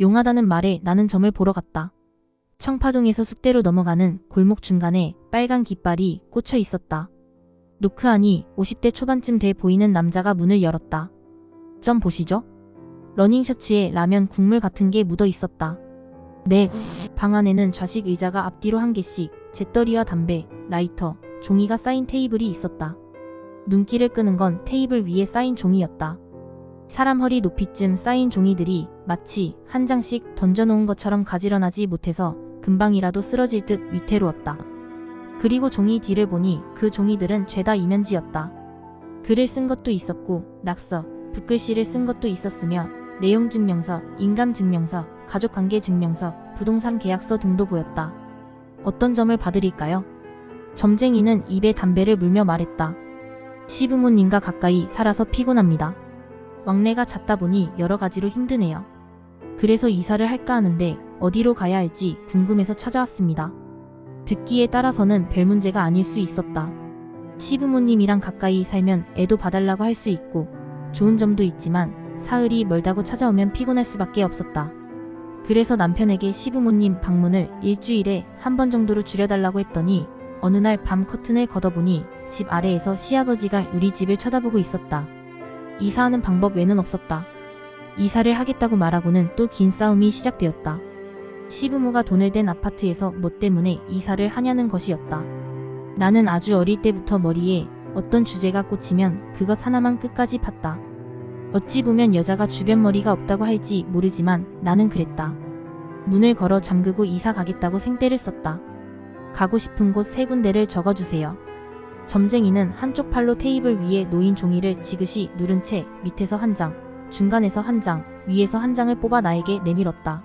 용하다는 말에 나는 점을 보러 갔다. 청파동에서 숙대로 넘어가는 골목 중간에 빨간 깃발이 꽂혀 있었다. 노크하니 50대 초반쯤 돼 보이는 남자가 문을 열었다. 점 보시죠? 러닝 셔츠에 라면 국물 같은 게 묻어 있었다. 네. 방 안에는 좌식 의자가 앞뒤로 한 개씩, 재떨이와 담배, 라이터, 종이가 쌓인 테이블이 있었다. 눈길을 끄는 건 테이블 위에 쌓인 종이였다. 사람 허리 높이쯤 쌓인 종이들이 마치 한 장씩 던져놓은 것처럼 가지런하지 못해서 금방이라도 쓰러질 듯 위태로웠다. 그리고 종이 뒤를 보니 그 종이들은 죄다 이면지였다. 글을 쓴 것도 있었고 낙서, 붓글씨를 쓴 것도 있었으며 내용증명서, 인감증명서, 가족관계증명서, 부동산 계약서 등도 보였다. 어떤 점을 봐드릴까요? 점쟁이는 입에 담배를 물며 말했다. 시부모님과 가까이 살아서 피곤합니다. 왕래가 잦다 보니 여러 가지로 힘드네요. 그래서 이사를 할까 하는데 어디로 가야 할지 궁금해서 찾아왔습니다. 듣기에 따라서는 별 문제가 아닐 수 있었다. 시부모님이랑 가까이 살면 애도 봐달라고 할 수 있고 좋은 점도 있지만 사흘이 멀다고 찾아오면 피곤할 수밖에 없었다. 그래서 남편에게 시부모님 방문을 일주일에 한 번 정도로 줄여달라고 했더니 어느 날 밤 커튼을 걷어보니 집 아래에서 시아버지가 우리 집을 쳐다보고 있었다. 이사하는 방법 외는 없었다. 이사를 하겠다고 말하고는 또 긴 싸움이 시작되었다. 시부모가 돈을 댄 아파트에서 뭐 때문에 이사를 하냐는 것이었다. 나는 아주 어릴 때부터 머리에 어떤 주제가 꽂히면 그것 하나만 끝까지 팠다. 어찌 보면 여자가 주변 머리가 없다고 할지 모르지만 나는 그랬다. 문을 걸어 잠그고 이사 가겠다고 생떼를 썼다. 가고 싶은 곳 세 군데를 적어주세요. 점쟁이는 한쪽 팔로 테이블 위에 놓인 종이를 지그시 누른 채 밑에서 한 장, 중간에서 한 장, 위에서 한 장을 뽑아 나에게 내밀었다.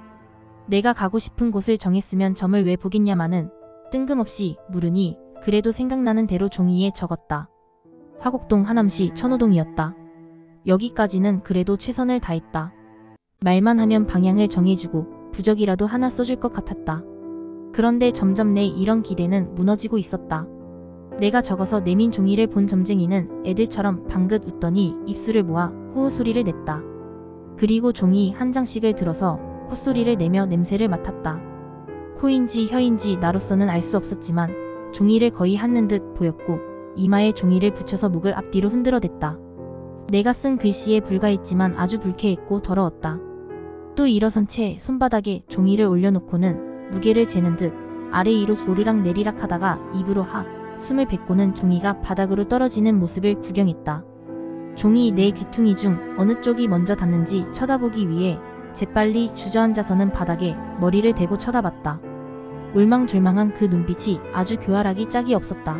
내가 가고 싶은 곳을 정했으면 점을 왜 보겠냐마는 뜬금없이 물으니 그래도 생각나는 대로 종이에 적었다. 화곡동 하남시 천호동이었다. 여기까지는 그래도 최선을 다했다. 말만 하면 방향을 정해주고 부적이라도 하나 써줄 것 같았다. 그런데 점점 내 이런 기대는 무너지고 있었다. 내가 적어서 내민 종이를 본 점쟁이는 애들처럼 방긋 웃더니 입술을 모아 호호 소리를 냈다. 그리고 종이 한 장씩을 들어서 콧소리를 내며 냄새를 맡았다. 코인지 혀인지 나로서는 알 수 없었지만 종이를 거의 핥는 듯 보였고 이마에 종이를 붙여서 목을 앞뒤로 흔들어댔다. 내가 쓴 글씨에 불과했지만 아주 불쾌했고 더러웠다. 또 일어선 채 손바닥에 종이를 올려놓고는 무게를 재는 듯 아래 위로 오르락 내리락 하다가 입으로 하 숨을 뱉고는 종이가 바닥으로 떨어지는 모습을 구경했다. 종이 내 귀퉁이 중 어느 쪽이 먼저 닿는지 쳐다보기 위해 재빨리 주저앉아서는 바닥에 머리를 대고 쳐다봤다. 울망졸망한 그 눈빛이 아주 교활하기 짝이 없었다.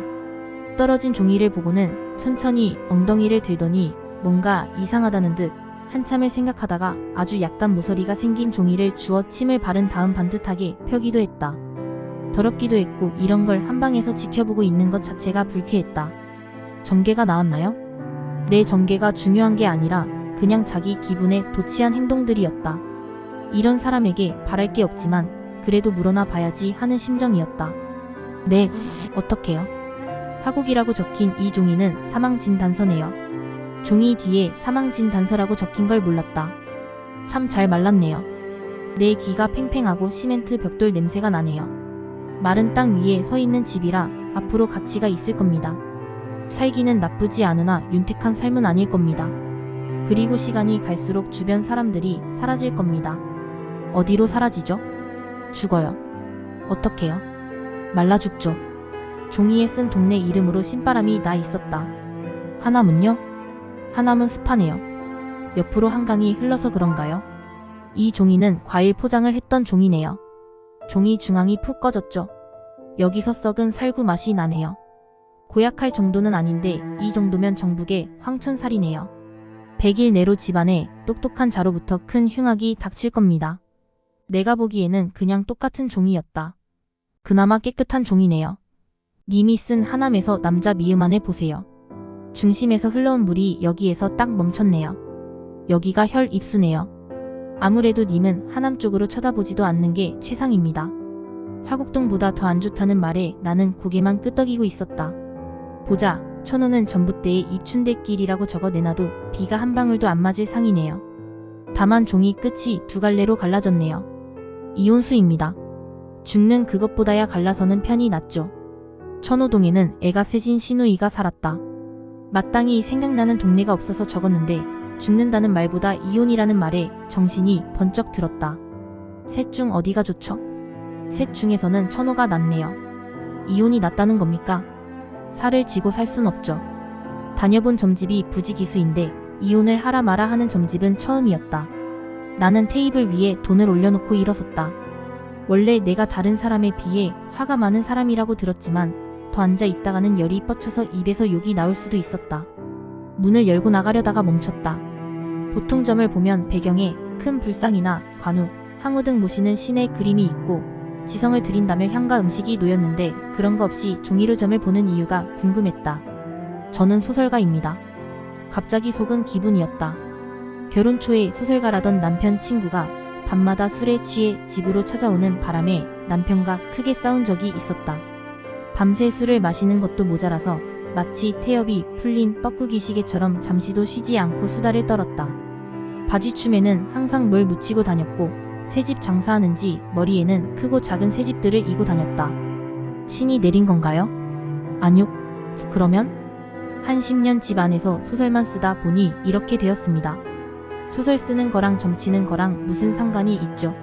떨어진 종이를 보고는 천천히 엉덩이를 들더니 뭔가 이상하다는 듯 한참을 생각하다가 아주 약간 모서리가 생긴 종이를 주워 침을 바른 다음 반듯하게 펴기도 했다. 더럽기도 했고 이런 걸 한방에서 지켜보고 있는 것 자체가 불쾌했다. 점괘가 나왔나요? 내 점괘가 중요한 게 아니라 그냥 자기 기분에 도취한 행동들이었다. 이런 사람에게 바랄 게 없지만 그래도 물어나 봐야지 하는 심정이었다. 네, 어떡해요? 화곡이라고 적힌 이 종이는 사망진 단서네요. 종이 뒤에 사망진 단서라고 적힌 걸 몰랐다. 참 잘 말랐네요. 내 귀가 팽팽하고 시멘트 벽돌 냄새가 나네요. 마른 땅 위에 서 있는 집이라 앞으로 가치가 있을 겁니다. 살기는 나쁘지 않으나 윤택한 삶은 아닐 겁니다. 그리고 시간이 갈수록 주변 사람들이 사라질 겁니다. 어디로 사라지죠? 죽어요. 어떻게요? 말라 죽죠. 종이에 쓴 동네 이름으로 신바람이 나 있었다. 하남은요? 하남은 습하네요. 옆으로 한강이 흘러서 그런가요? 이 종이는 과일 포장을 했던 종이네요. 종이 중앙이 푹 꺼졌죠. 여기서 썩은 살구 맛이 나네요. 고약할 정도는 아닌데 이 정도면 정북의 황천살이네요. 100일 내로 집안에 똑똑한 자로부터 큰 흉악이 닥칠 겁니다. 내가 보기에는 그냥 똑같은 종이였다. 그나마 깨끗한 종이네요. 님이 쓴 하남에서 남자 미음안을 보세요. 중심에서 흘러온 물이 여기에서 딱 멈췄네요. 여기가 혈 입수네요. 아무래도 님은 하남 쪽으로 쳐다보지도 않는 게 최상입니다. 화곡동보다 더 안 좋다는 말에 나는 고개만 끄덕이고 있었다. 보자, 천호는 전봇대에 입춘대길이라고 적어 내놔도 비가 한 방울도 안 맞을 상이네요. 다만 종이 끝이 두 갈래로 갈라졌네요. 이혼수입니다. 죽는 그것보다야 갈라서는 편이 낫죠. 천호동에는 애가 세진 신우이가 살았다. 마땅히 생각나는 동네가 없어서 적었는데 죽는다는 말보다 이혼이라는 말에 정신이 번쩍 들었다. 셋 중 어디가 좋죠? 셋 중에서는 천호가 낫네요. 이혼이 낫다는 겁니까? 살을 지고 살 순 없죠. 다녀본 점집이 부지기수인데 이혼을 하라 마라 하는 점집은 처음이었다. 나는 테이블 위에 돈을 올려놓고 일어섰다. 원래 내가 다른 사람에 비해 화가 많은 사람이라고 들었지만 더 앉아 있다가는 열이 뻗쳐서 입에서 욕이 나올 수도 있었다. 문을 열고 나가려다가 멈췄다. 보통 점을 보면 배경에 큰 불상이나 관우, 항우 등 모시는 신의 그림이 있고 지성을 들인다며 향과 음식이 놓였는데 그런 거 없이 종이로 점을 보는 이유가 궁금했다. 저는 소설가입니다. 갑자기 속은 기분이었다. 결혼 초에 소설가라던 남편 친구가 밤마다 술에 취해 집으로 찾아오는 바람에 남편과 크게 싸운 적이 있었다. 밤새 술을 마시는 것도 모자라서 마치 태엽이 풀린 뻐꾸기 시계처럼 잠시도 쉬지 않고 수다를 떨었다. 바지춤에는 항상 뭘 묻히고 다녔고 새집 장사하는지 머리에는 크고 작은 새집들을 이고 다녔다. 신이 내린 건가요? 아니요. 그러면? 한 10년 집 안에서 소설만 쓰다 보니 이렇게 되었습니다. 소설 쓰는 거랑 점치는 거랑 무슨 상관이 있죠?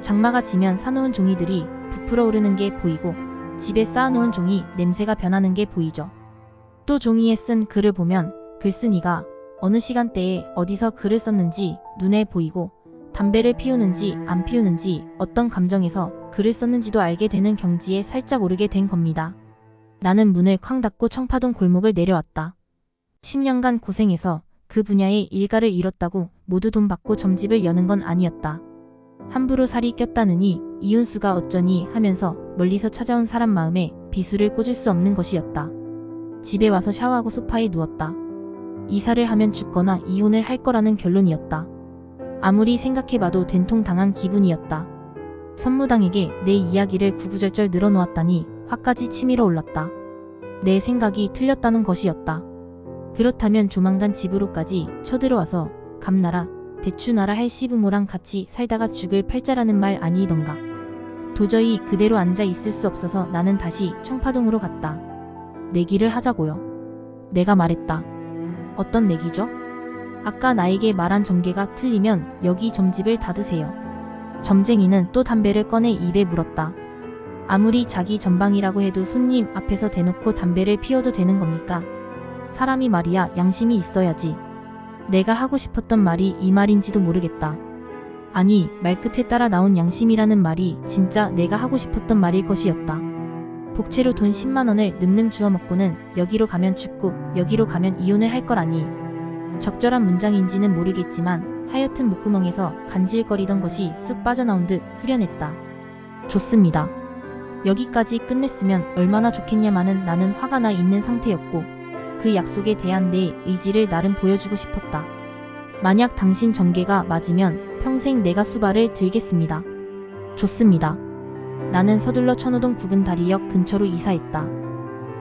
장마가 지면 사놓은 종이들이 부풀어 오르는 게 보이고 집에 쌓아놓은 종이 냄새가 변하는 게 보이죠. 또 종이에 쓴 글을 보면 글쓴이가 어느 시간대에 어디서 글을 썼는지 눈에 보이고 담배를 피우는지 안 피우는지 어떤 감정에서 글을 썼는지도 알게 되는 경지에 살짝 오르게 된 겁니다. 나는 문을 쾅 닫고 청파동 골목을 내려왔다. 10년간 고생해서 그 분야의 일가를 잃었다고 모두 돈 받고 점집을 여는 건 아니었다. 함부로 살이 꼈다느니 이윤수가 어쩌니 하면서 멀리서 찾아온 사람 마음에 비수를 꽂을 수 없는 것이었다. 집에 와서 샤워하고 소파에 누웠다. 이사를 하면 죽거나 이혼을 할 거라는 결론이었다. 아무리 생각해봐도 된통 당한 기분이었다. 선무당에게 내 이야기를 구구절절 늘어놓았다니 화까지 치밀어 올랐다. 내 생각이 틀렸다는 것이었다. 그렇다면 조만간 집으로까지 쳐들어와서 감나라, 대추나라 할 시부모랑 같이 살다가 죽을 팔자라는 말 아니던가. 도저히 그대로 앉아 있을 수 없어서 나는 다시 청파동으로 갔다. 내기를 하자고요. 내가 말했다. 어떤 내기죠? 아까 나에게 말한 점괘가 틀리면 여기 점집을 닫으세요. 점쟁이는 또 담배를 꺼내 입에 물었다. 아무리 자기 전방이라고 해도 손님 앞에서 대놓고 담배를 피워도 되는 겁니까? 사람이 말이야 양심이 있어야지. 내가 하고 싶었던 말이 이 말인지도 모르겠다. 아니, 말끝에 따라 나온 양심이라는 말이 진짜 내가 하고 싶었던 말일 것이었다. 복채로 돈 10만원을 늠름 주워 먹고는 여기로 가면 죽고 여기로 가면 이혼을 할 거라니. 적절한 문장인지는 모르겠지만 하여튼 목구멍에서 간질거리던 것이 쑥 빠져나온 듯 후련했다. 좋습니다. 여기까지 끝냈으면 얼마나 좋겠냐마는 나는 화가 나 있는 상태였고 그 약속에 대한 내 의지를 나름 보여주고 싶었다. 만약 당신 전개가 맞으면 평생 내가 수발을 들겠습니다. 좋습니다. 나는 서둘러 천호동 구분 다리역 근처로 이사했다.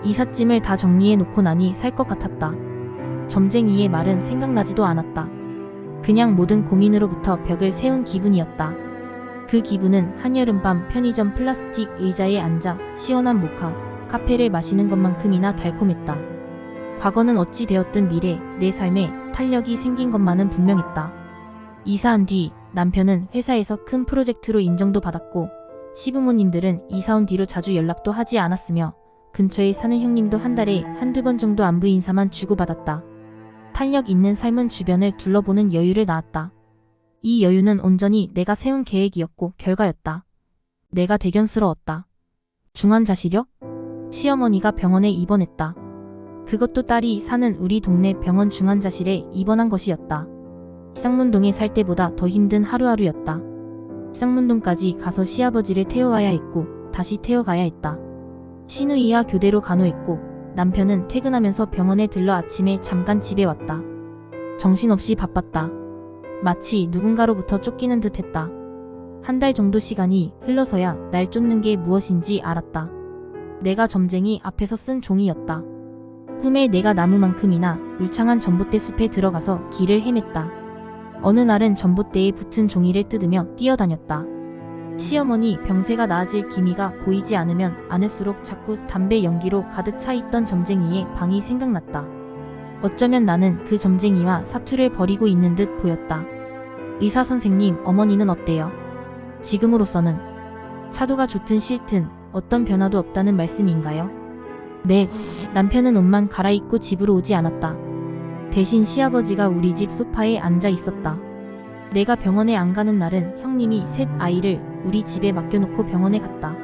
이삿짐을 다 정리해 놓고 나니 살 것 같았다. 점쟁이의 말은 생각나지도 않았다. 그냥 모든 고민으로부터 벽을 세운 기분이었다. 그 기분은 한여름밤 편의점 플라스틱 의자에 앉아 시원한 모카, 카페를 마시는 것만큼이나 달콤했다. 과거는 어찌 되었든 미래, 내 삶에 탄력이 생긴 것만은 분명했다. 이사한 뒤 남편은 회사에서 큰 프로젝트로 인정도 받았고 시부모님들은 이사 온 뒤로 자주 연락도 하지 않았으며 근처에 사는 형님도 한 달에 한두 번 정도 안부 인사만 주고받았다. 탄력 있는 삶은 주변을 둘러보는 여유를 낳았다. 이 여유는 온전히 내가 세운 계획이었고 결과였다. 내가 대견스러웠다. 중환자실요? 시어머니가 병원에 입원했다. 그것도 딸이 사는 우리 동네 병원 중환자실에 입원한 것이었다. 쌍문동에 살 때보다 더 힘든 하루하루였다. 쌍문동까지 가서 시아버지를 태워와야 했고 다시 태워가야 했다. 신우이와 교대로 간호했고 남편은 퇴근하면서 병원에 들러 아침에 잠깐 집에 왔다. 정신없이 바빴다. 마치 누군가로부터 쫓기는 듯 했다. 한 달 정도 시간이 흘러서야 날 쫓는 게 무엇인지 알았다. 내가 점쟁이 앞에서 쓴 종이였다. 꿈에 내가 나무만큼이나 울창한 전봇대 숲에 들어가서 길을 헤맸다. 어느 날은 전봇대에 붙은 종이를 뜯으며 뛰어다녔다. 시어머니 병세가 나아질 기미가 보이지 않으면 않을수록 자꾸 담배 연기로 가득 차 있던 점쟁이의 방이 생각났다. 어쩌면 나는 그 점쟁이와 사투를 벌이고 있는 듯 보였다. 의사 선생님, 어머니는 어때요? 지금으로서는 차도가 좋든 싫든 어떤 변화도 없다는 말씀인가요? 네, 남편은 옷만 갈아입고 집으로 오지 않았다. 대신 시아버지가 우리 집 소파에 앉아 있었다. 내가 병원에 안 가는 날은 형님이 셋 아이를 우리 집에 맡겨놓고 병원에 갔다.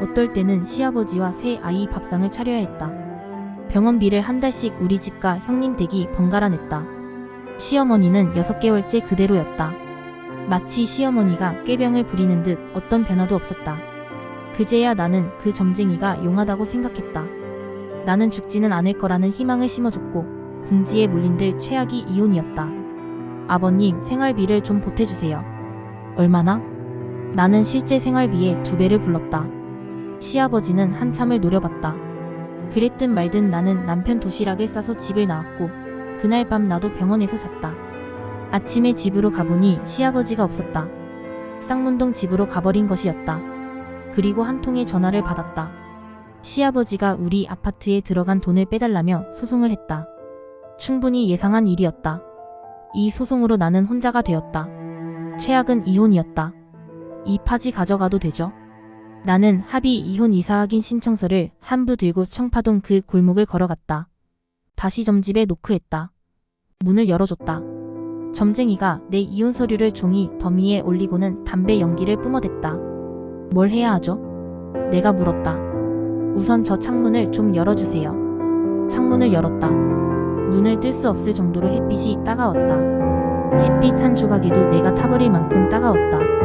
어떨 때는 시아버지와 새 아이 밥상을 차려야 했다. 병원비를 한 달씩 우리 집과 형님 댁이 번갈아 냈다. 시어머니는 6개월째 그대로였다. 마치 시어머니가 꾀병을 부리는 듯 어떤 변화도 없었다. 그제야 나는 그 점쟁이가 용하다고 생각했다. 나는 죽지는 않을 거라는 희망을 심어줬고 궁지에 몰린들 최악이 이혼이었다. 아버님 생활비를 좀 보태주세요. 얼마나? 나는 실제 생활비의 두 배를 불렀다. 시아버지는 한참을 노려봤다. 그랬든 말든 나는 남편 도시락을 싸서 집을 나왔고 그날 밤 나도 병원에서 잤다. 아침에 집으로 가보니 시아버지가 없었다. 쌍문동 집으로 가버린 것이었다. 그리고 한 통의 전화를 받았다. 시아버지가 우리 아파트에 들어간 돈을 빼달라며 소송을 했다. 충분히 예상한 일이었다. 이 소송으로 나는 혼자가 되었다. 최악은 이혼이었다. 이 파지 가져가도 되죠? 나는 합의 이혼 이사 확인 신청서를 한부 들고 청파동 그 골목을 걸어갔다. 다시 점집에 노크했다. 문을 열어줬다. 점쟁이가 내 이혼 서류를 종이 더미에 올리고는 담배 연기를 뿜어댔다. 뭘 해야 하죠? 내가 물었다. 우선 저 창문을 좀 열어주세요. 창문을 열었다. 눈을 뜰 수 없을 정도로 햇빛이 따가웠다. 햇빛 한 조각에도 내가 타버릴 만큼 따가웠다.